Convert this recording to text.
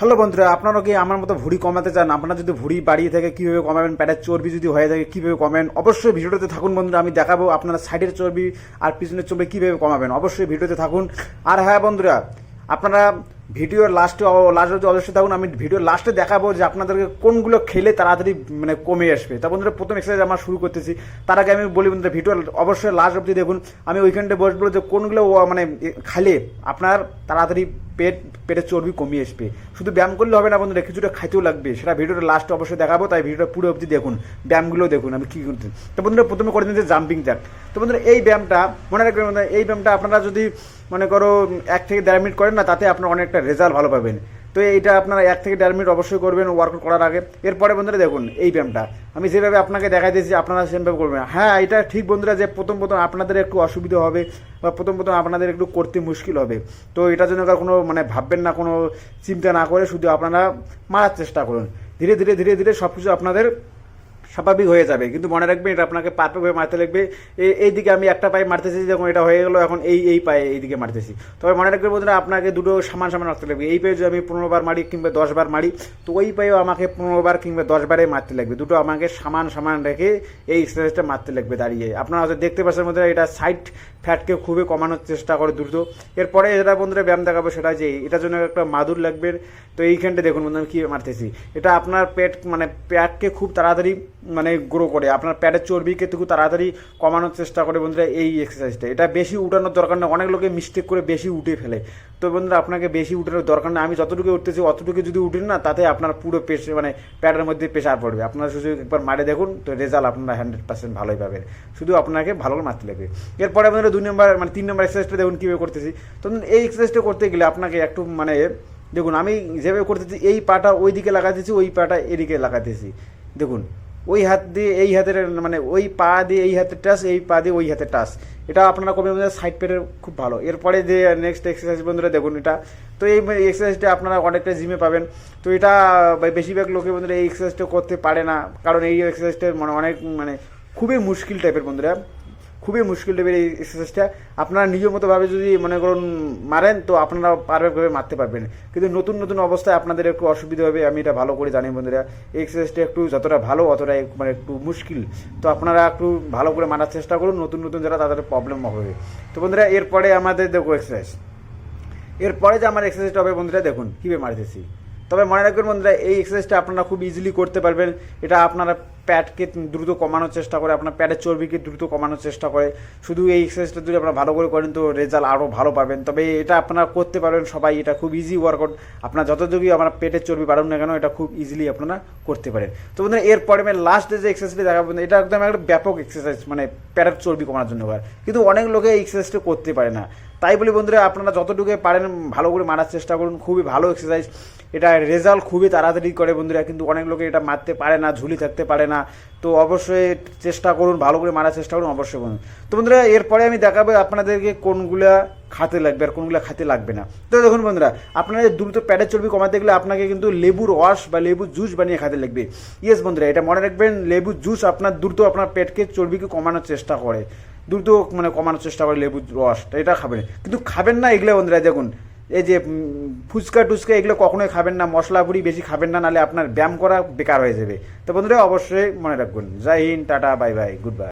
Hello বন্ধুরা, আপনারা কি আমার মতো ভুড়ি কমাতে চান? আপনারা যদি ভুড়ি বাড়িয়ে থাকে কীভাবে কমাবেন প্যাটের চর্বি যদি হয়ে থাকে, কীভাবে কমাবেন? অবশ্যই ভিডিওতে থাকুন বন্ধুরা, আমি দেখাবো আপনারা সাইডের চর্বি আর পিছনের চর্বি কীভাবে কমাবেন। অবশ্যই ভিডিওতে থাকুন। আর হ্যাঁ বন্ধুরা, আপনারা ভিডিওর লাস্টে লাস্ট যদি অবশ্যই থাকুন। আমি ভিডিওর লাস্টে দেখাবো যে আপনাদেরকে কোনগুলো খেলে তাড়াতাড়ি মানে কমে আসবে। তা বন্ধুরা, প্রথম এক্সারসাইজ আমার শুরু করতেছি। তার আগে আমি বলি বন্ধুরা ভিডিও অবশ্যই লাস্ট অবধি দেখুন। আমি ওইখানটা বসবো যে কোনগুলো মানে খালে আপনার তাড়াতাড়ি পেট, পেটের চর্বি কমিয়ে আসবে। শুধু ব্যায়াম করলে হবে না বন্ধুরা, কিছুটা খাইতেও লাগবে। সেটা ভিডিওটা লাস্ট অবশ্যই দেখাবো, তাই ভিডিওটা পুরো অবধি দেখুন। ব্যায়ামগুলো দেখুন, আমি কী করতে তো বন্ধুরা, প্রথমে করে দিন জাম্পিং জ্যাক তো বন্ধুরা, এই ব্যায়ামটা, মনে রাখবেন এই ব্যায়ামটা আপনারা যদি মনে করো এক থেকে দেড় মিনিট করেন না, তাতে আপনার অনেকটা রেজাল্ট ভালো পাবেন। তো এইটা আপনারা এক থেকে দেড় মিনিট অবশ্যই করবেন ওয়ার্কআউট করার আগে। এরপরে বন্ধুরা দেখুন, এই ব্যায়ামটা। আমি যেভাবে আপনাকে দেখাই দিয়েছি, আপনারা সেমভাবে করবেন। হ্যাঁ এটা ঠিক বন্ধুরা যে প্রথম প্রথম আপনাদের একটু অসুবিধা হবে বা প্রথম প্রথম আপনাদের একটু করতে মুশকিল হবে। তো এটার জন্য কোনো মানে ভাববেন না, কোনো চিন্তা না করে শুধু আপনারা মারার চেষ্টা করুন। ধীরে ধীরে ধীরে ধীরে সব কিছু আপনাদের স্বাভাবিক হয়ে যাবে। কিন্তু মনে রাখবেন এটা আপনাকে পারফেক্টভাবে মারতে লাগবে। এই দিকে আমি একটা পায়ে মারতেছি, যখন এটা হয়ে গেলো, এখন এই এই পায়ে এই দিকে মারতেছি। তবে মনে রাখবেন বন্ধুরা, আপনাকে দুটো সমান সামান রাখতে লাগবে। এই পায়ে যদি আমি পনেরো বার মারি কিংবা দশ বার মারি, তো ওই পায়েও আমাকে পনেরো বার কিংবা দশ বারে মারতে লাগবে। দুটো আমাকে সমান সামান রেখে এই এক্সারসাইজটা মারতে লাগবে দাঁড়িয়ে। আপনারা হয়তো দেখতে পাচ্ছেন বন্ধুরা, এটা সাইড ফ্যাটকে খুবই কমানোর চেষ্টা করে দ্রুত। এরপরে যেটা বন্ধুরা ব্যায়াম দেখাবো সেটা যে এটার জন্য একটা মাদুর লাগবে। তো এইখানটা দেখুন বন্ধু আমি কী মারতেছি। এটা আপনার পেট মানে প্যাটকে খুব তাড়াতাড়ি মানে গ্রো করে। আপনার পেটের চর্বিকে খুব তাড়াতাড়ি কমানোর চেষ্টা করে বন্ধুরা এই এক্সারসাইজটা এটা বেশি উঠানোর দরকার নেই অনেক লোকে মিস্টেক করে বেশি উঠে ফেলে। তো বন্ধুরা, আপনাকে বেশি উঠানোর দরকার নেই আমি যতটুকু উঠতেছি, অতটুকু যদি উঠেন না, তাতে আপনার পুরো পেশ মানে প্যাটের মধ্যে প্রেশার পড়বে। আপনারা শুধু একবার মারে দেখুন, তো রেজাল্ট আপনারা হান্ড্রেড পার্সেন্ট ভালোই পাবেন। শুধু আপনাকে ভালো করে মারতে লাগবে। এরপরে আপনারা দুই নম্বর মানে তিন নম্বর এক্সারসাইজটা দেখুন কীভাবে করতেছি। তো এই এক্সারসাইজটা করতে গেলে আপনাকে একটু মানে দেখুন, আমি যেভাবে করতেছি, এই পাটা ওই দিকে লাগাতেছি, ওই পাটা এদিকে লাগাতেছি। দেখুন ওই হাত দিয়ে এই হাতের মানে ওই পা দিয়ে এই হাতে টাচ, এই পা দিয়ে ওই হাতে টাচ। এটা আপনারা করবেন সাইড পেটের খুব ভালো। এরপরে যে নেক্সট এক্সারসাইজ বন্ধুরা, দেখুন এটা। তো এই এক্সারসাইজটা আপনারা অনেকটা জিমে পাবেন। তো এটা বেশিরভাগ লোকে বন্ধুরা এই এক্সারসাইজটা করতে পারে না। কারণ এই এক্সারসাইজটা মানে অনেক মানে খুবই মুশকিল টাইপের বন্ধুরা। খুবই মুশকিল টাইপের এই এক্সারসাইজটা। আপনারা নিজের মতোভাবে যদি মনে করুন মারেন, তো আপনারা পারফেক্টভাবে মারতে পারবেন। কিন্তু নতুন নতুন অবস্থায় আপনাদের একটু অসুবিধা হবে, আমি এটা ভালো করে জানি বন্ধুরা। এই এক্সারসাইজটা একটু যতটা ভালো অতটাই মানে একটু মুশকিল। তো আপনারা একটু ভালো করে মারার চেষ্টা করুন, নতুন নতুন যারা তাদের প্রবলেম হবে। তো বন্ধুরা, এরপরে আমাদের দেখো এক্সারসাইজ। এরপরে যে আমার এক্সারসাইজটা হবে বন্ধুরা, দেখুন, কীভাবে মারতেছি। তবে মনে রাখবেন বন্ধুরা, এই এক্সারসাইজটা আপনারা খুব ইজিলি করতে পারবেন। এটা আপনারা প্যাটকে দ্রুত কমানোর চেষ্টা করে, আপনার প্যাটের চর্বিকে দ্রুত কমানোর চেষ্টা করে। শুধু এই এক্সারসাইজটা যদি আপনারা ভালো করে করেন তো রেজাল্ট আরও ভালো পাবেন। তবে এটা আপনারা করতে পারবেন সবাই, এটা খুব ইজি ওয়ার্কআউট আপনার যতটুকুই আপনার পেটের চর্বি বাড়ুন না কেন, এটা খুব ইজিলি আপনারা করতে পারেন। তো বন্ধুরা, এরপরে আমি লাস্টে যে এক্সারসাইজটা দেখাবো এটা একদম একটা ব্যাপক এক্সারসাইজ মানে প্যাটের চর্বি কমানোর জন্য হয়। কিন্তু অনেক লোকে এই এক্সারসাইজটা করতে পারে না। তাই বলি বন্ধুরা, আপনারা যতটুকু পারেন ভালো করে মারার চেষ্টা করুন। খুবই ভালো এক্সারসাইজ এটা রেজাল্ট খুবই তাড়াতাড়ি করে বন্ধুরা, কিন্তু অনেক লোকে এটা মারতে পারে না, ঝুলি থাকতে পারে না। তো অবশ্যই চেষ্টা করুন, ভালো করে মারার চেষ্টা করুন, অবশ্যই বন্ধু। তো বন্ধুরা, এরপরে আমি দেখাবো আপনাদেরকে কোনগুলা খাতে লাগবে আর কোনগুলো খাতে লাগবে না। তো দেখুন বন্ধুরা আপনাদের দ্রুত প্যাটের চর্বি কমাতে গেলে আপনাকে কিন্তু লেবুর রস বা লেবুর জুস বানিয়ে খাতে লাগবে। ইয়েস বন্ধুরা, এটা মনে রাখবেন, লেবুর জুস আপনার দ্রুত আপনার পেটকে চর্বিকে কমানোর চেষ্টা করে। দ্রুত মানে কমানোর চেষ্টা করে লেবুর রস এটা খাবেন। কিন্তু খাবেন না এগুলো বন্ধুরা, দেখুন এই যে ফুচকা টুচকা এগুলো কখনোই খাবেন না, মশলা ভুড়ি বেশি খাবেন না নাহলে আপনার ব্যায়াম করা বেকার হয়ে যাবে। তো বন্ধুরা, অবশ্যই মনে রাখবেন। Jai Hind, tata, bye bye, goodbye.